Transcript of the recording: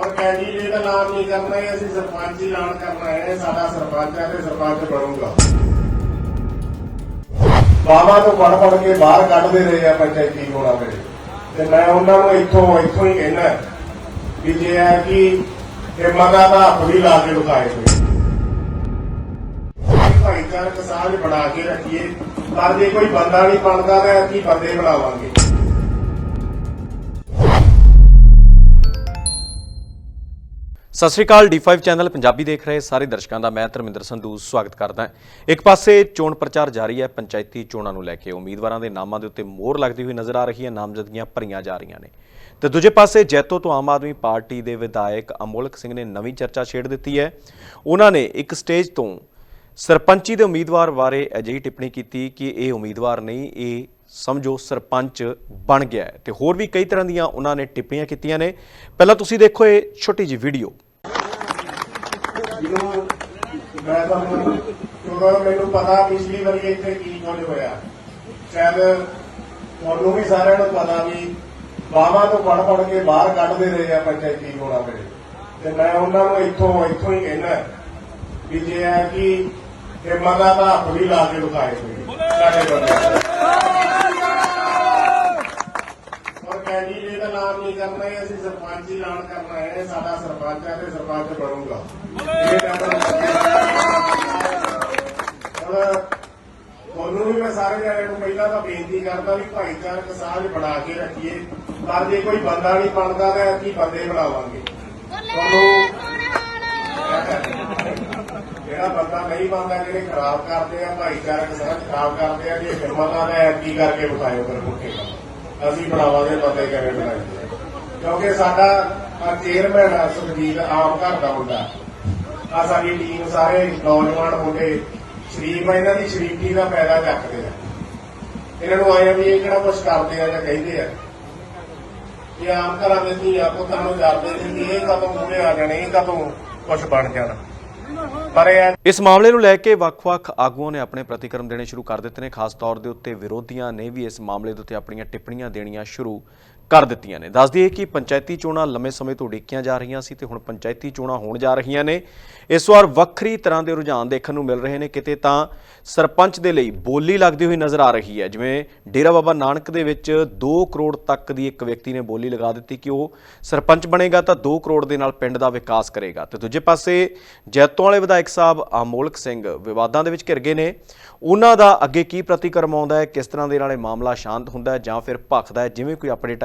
ਔਰ ਕੈਂਡੀਡੇਟ ਦਾ ਨਾਮ ਨਹੀਂ ਕਰਨਾ ਹੈ? ਅਸੀਂ ਸਰਪੰਚ ਹੀ ਐਲਾਨ ਕਰਨਾ ਹੈ। ਸਾਡਾ ਸਰਪੰਚ ਹੈ ਤੇ ਸਰਪੰਚ ਬਣੂਗਾ। ਬਾਵਾ ਤੋਂ ਪੜ ਪੜ ਕੇ ਬਾਹਰ ਕੱਢਦੇ ਰਹੇ ਆ ਪੰਚਾਇਤੀ ਕੋਲਾ ਮੇਰੇ ਤੇ ਮੈਂ ਉਹਨਾਂ ਨੂੰ ਇੱਥੋਂ ਇੱਥੋਂ ਹੀ ਕਹਿਣਾ ਵੀ ਜੇ ਹੈ ਕਿ ਹਿੰਮਤਾ ਦਾ ਹੱਥ ਵੀ ਲਾ ਕੇ ਵਿਖਾਏ ਹੋਏ। ਭਾਈਚਾਰਕ ਸਾਂਝ ਬਣਾ ਕੇ ਰੱਖੀਏ। ਪਰ ਜੇ ਕੋਈ ਬੰਦਾ ਨਹੀਂ ਬਣਦਾ, ਤਾਂ ਅਸੀਂ ਬੰਦੇ ਬਣਾਵਾਂਗੇ। ਸਤਿ ਸ਼੍ਰੀ ਅਕਾਲ D5 ਚੈਨਲ ਪੰਜਾਬੀ ਦੇਖ ਰਹੇ ਸਾਰੇ ਦਰਸ਼ਕਾਂ ਦਾ, ਮੈਂ ਧਰਮਿੰਦਰ ਸੰਧੂ ਸਵਾਗਤ ਕਰਦਾ ਹਾਂ। ਇੱਕ ਪਾਸੇ ਚੋਣ ਪ੍ਰਚਾਰ ਜਾਰੀ ਹੈ, ਪੰਚਾਇਤੀ ਚੋਣਾਂ ਨੂੰ ਲੈ ਕੇ ਉਮੀਦਵਾਰਾਂ ਦੇ ਨਾਮਾਂ ਦੇ ਉੱਤੇ ਮੋਹਰ ਲੱਗਦੀ ਹੋਈ ਨਜ਼ਰ ਆ ਰਹੀ ਹੈ, ਨਾਮਜ਼ਦਗੀਆਂ ਭਰੀਆਂ ਜਾ ਰਹੀਆਂ ਨੇ। ਤੇ ਦੂਜੇ ਪਾਸੇ ਜੈਤੋ ਤੋਂ ਆਮ ਆਦਮੀ ਪਾਰਟੀ ਦੇ ਵਿਧਾਇਕ ਅਮੋਲਕ ਸਿੰਘ ਨੇ ਨਵੀਂ ਚਰਚਾ ਛੇੜ ਦਿੱਤੀ ਹੈ। ਉਹਨਾਂ ਨੇ ਇੱਕ ਸਟੇਜ ਤੋਂ ਸਰਪੰਚੀ ਦੇ ਉਮੀਦਵਾਰ ਬਾਰੇ ਅਜਿਹੀ ਟਿੱਪਣੀ ਕੀਤੀ ਕਿ ਇਹ ਉਮੀਦਵਾਰ ਨਹੀਂ, ਇਹ ਸਮਝੋ ਸਰਪੰਚ ਬਣ ਗਿਆ ਹੈ ਤੇ ਹੋਰ ਵੀ ਕਈ ਤਰ੍ਹਾਂ ਦੀਆਂ ਉਹਨਾਂ ਨੇ ਟਿੱਪਣੀਆਂ ਕੀਤੀਆਂ ਨੇ। ਪਹਿਲਾਂ ਤੁਸੀਂ ਦੇਖੋ ਇਹ ਛੋਟੀ ਜਿਹੀ ਵੀਡੀਓ। ਮੈਂ ਤੁਹਾਨੂੰ ਕਿਉਂਕਿ ਮੈਨੂੰ ਪਤਾ ਪਿਛਲੀ ਵਾਰੀ ਇੱਥੇ ਕੀ ਕੁਝ ਹੋਇਆ, ਸ਼ਾਇਦ ਤੁਹਾਨੂੰ ਵੀ ਸਾਰਿਆਂ ਨੂੰ ਪਤਾ ਵੀ ਬਾਵਾ ਤੋਂ ਪੜ ਪੜ ਕੇ ਬਾਹਰ ਕੱਢਦੇ ਰਹੇ ਆ ਪੰਚਾਇਤੀ ਕੋਲਾ ਮੇਰੇ। ਤੇ ਮੈਂ ਉਹਨਾਂ ਨੂੰ ਇੱਥੋਂ ਇੱਥੋਂ ਹੀ ਕਹਿਣਾ ਵੀ ਜੇ ਹੈ ਕਿ ਹਿੰਮਤਾ ਦਾ ਹੱਥ ਵੀ ਲਾ ਕੇ ਵਿਖਾਏ ਕੋਈ ਸਾਡੇ ਬੰਦੇ ਔਰ ਕੈਂਡੀਡੇਟ ਦਾ ਨਾਮ ਨਹੀਂ ਕਰਨਾ ਹੈ ਅਸੀਂ ਸਰਪੰਚ ਹੀ ਐਲਾਨ ਕਰਨਾ ਹੈ ਸਾਡਾ ਸਰਪੰਚ ਹੈ ਤੇ ਇਹ ਹੁਣ ਤੁਹਾਨੂੰ ਵੀ ਮੈਂ ਸਾਰੇ ਜਣਿਆਂ ਨੂੰ ਪਹਿਲਾਂ ਤਾਂ ਬੇਨਤੀ ਕਰਦਾ ਵੀ ਭਾਈਚਾਰਕ ਸਾਂਝ ਬਣਾ ਕੇ ਰੱਖੀਏ। ਪਰ ਜੇ ਕੋਈ ਬੰਦਾ ਨਹੀਂ ਬਣਦਾ ਤਾਂ ਅਸੀਂ ਬੰਦੇ ਬਣਾਵਾਂਗੇ। ਤੁਹਾਨੂੰ ਜਿਹੜਾ ਬੰਦਾ ਨਹੀਂ ਬਣਦਾ ਜਿਹੜੇ ਖਰਾਬ ਕਰਦੇ ਆ ਭਾਈਚਾਰਕ ਸਾਂਝ ਖਰਾਬ ਕਰਦੇ ਆ ਜੇ ਹਿੰਮਤਾਂ ਦਾ ਕੀ ਕਰਕੇ ਵਿਖਾਇਓ ਫਿਰ ਮੁੱਕੇ ਅਸੀਂ ਬਣਾਵਾਂਗੇ ਬੰਦੇ ਕਿਵੇਂ ਬਣਾਈਏ ਕਿਉਂਕਿ ਸਾਡਾ ਚੇਅਰਮੈਨ ਆ ਸੁਖਜੀਤ ਆਮ ਘਰ ਦਾ ਮੁੰਡਾ। ਆ ਸਾਡੀ ਟੀਮ ਸਾਰੇ ਨੌਜਵਾਨ ਮੁੰਡੇ, ਸ਼ਰੀਫ ਇਹਨਾਂ ਦੀ ਸ਼ਰੀਫੀ ਦਾ ਫਾਇਦਾ ਚੱਕਦੇ ਆ। ਇਹਨਾਂ ਨੂੰ ਆਇਆ ਵੀ ਇਹ ਕਿਹੜਾ ਕੁਝ ਕਰਦੇ ਆ ਜਾਂ ਕਹਿੰਦੇ ਆ। ਇਹ ਆਮ ਘਰਾਂ ਦੇ ਧੀਆ ਪੁੱਤਾਂ ਨੂੰ ਜਾਂਦੇ ਨੇ ਕਿ ਇਹ ਕਦੋਂ ਮੂਹਰੇ ਆ ਜਾਣੇ, ਇਹ ਕਦੋਂ ਕੁਝ ਬਣ ਜਾਣਾ। ਪਰ ਇਸ ਮਾਮਲੇ ਨੂੰ ਲੈ ਕੇ ਵੱਖ-ਵੱਖ ਆਗੂਆਂ ਨੇ ਆਪਣੇ ਪ੍ਰਤੀਕਰਮ ਦੇਣੇ ਸ਼ੁਰੂ ਕਰ ਦਿੱਤੇ ਨੇ। ਖਾਸ ਤੌਰ ਦੇ ਉੱਤੇ ਵਿਰੋਧੀਆਂ ਨੇ ਵੀ ਇਸ ਮਾਮਲੇ ਦੇ ਉੱਤੇ ਆਪਣੀਆਂ ਟਿੱਪਣੀਆਂ ਦੇਣੀਆਂ ਸ਼ੁਰੂ ਕਰ ਦਿੱਤੀਆਂ ਨੇ। ਦੱਸ ਦਈਏ ਕਿ ਪੰਚਾਇਤੀ ਚੋਣਾਂ ਲੰਮੇ ਸਮੇਂ ਤੋਂ ਉਡੀਕੀਆਂ ਜਾ ਰਹੀਆਂ ਸੀ ਤੇ ਹੁਣ ਪੰਚਾਇਤੀ ਚੋਣਾਂ ਹੋਣ ਜਾ ਰਹੀਆਂ ਨੇ। ਇਸ ਵਾਰ ਵੱਖਰੀ ਤਰ੍ਹਾਂ ਦੇ ਰੁਝਾਨ ਦੇਖਣ ਨੂੰ ਮਿਲ ਰਹੇ ਨੇ। ਕਿਤੇ ਤਾਂ ਸਰਪੰਚ ਦੇ ਲਈ ਬੋਲੀ ਲੱਗਦੀ ਹੋਈ ਨਜ਼ਰ ਆ ਰਹੀ ਹੈ। ਜਿਵੇਂ ਡੇਰਾ ਬਾਬਾ ਨਾਨਕ ਦੇ ਵਿੱਚ 2 ਕਰੋੜ ਤੱਕ ਦੀ ਇੱਕ ਵਿਅਕਤੀ ਨੇ ਬੋਲੀ ਲਗਾ ਦਿੱਤੀ ਕਿ ਉਹ ਸਰਪੰਚ ਬਣੇਗਾ ਤਾਂ 2 ਕਰੋੜ ਦੇ ਨਾਲ ਪਿੰਡ ਦਾ ਵਿਕਾਸ ਕਰੇਗਾ। ਤੇ ਦੂਜੇ ਪਾਸੇ ਜੈਤੋਂ ਵਾਲੇ ਵਿਧਾਇਕ ਸਾਹਿਬ ਅਮੋਲਕ ਸਿੰਘ ਵਿਵਾਦਾਂ ਦੇ ਵਿੱਚ ਘਿਰ ਗਏ ਨੇ। ਉਹਨਾਂ ਦਾ ਅੱਗੇ ਕੀ ਪ੍ਰਤੀਕਰਮ ਆਉਂਦਾ ਹੈ? ਕਿਸ ਤਰ੍ਹਾਂ ਦੇ ਨਾਲ ਇਹ ਮਾਮਲਾ ਸ਼ਾਂਤ ਹੁੰਦਾ ਹੈ ਜਾਂ ਫਿਰ ਭਖਦਾ ਹੈ? ਜਿਵੇਂ ਕੋਈ ਅਪਡੇਟ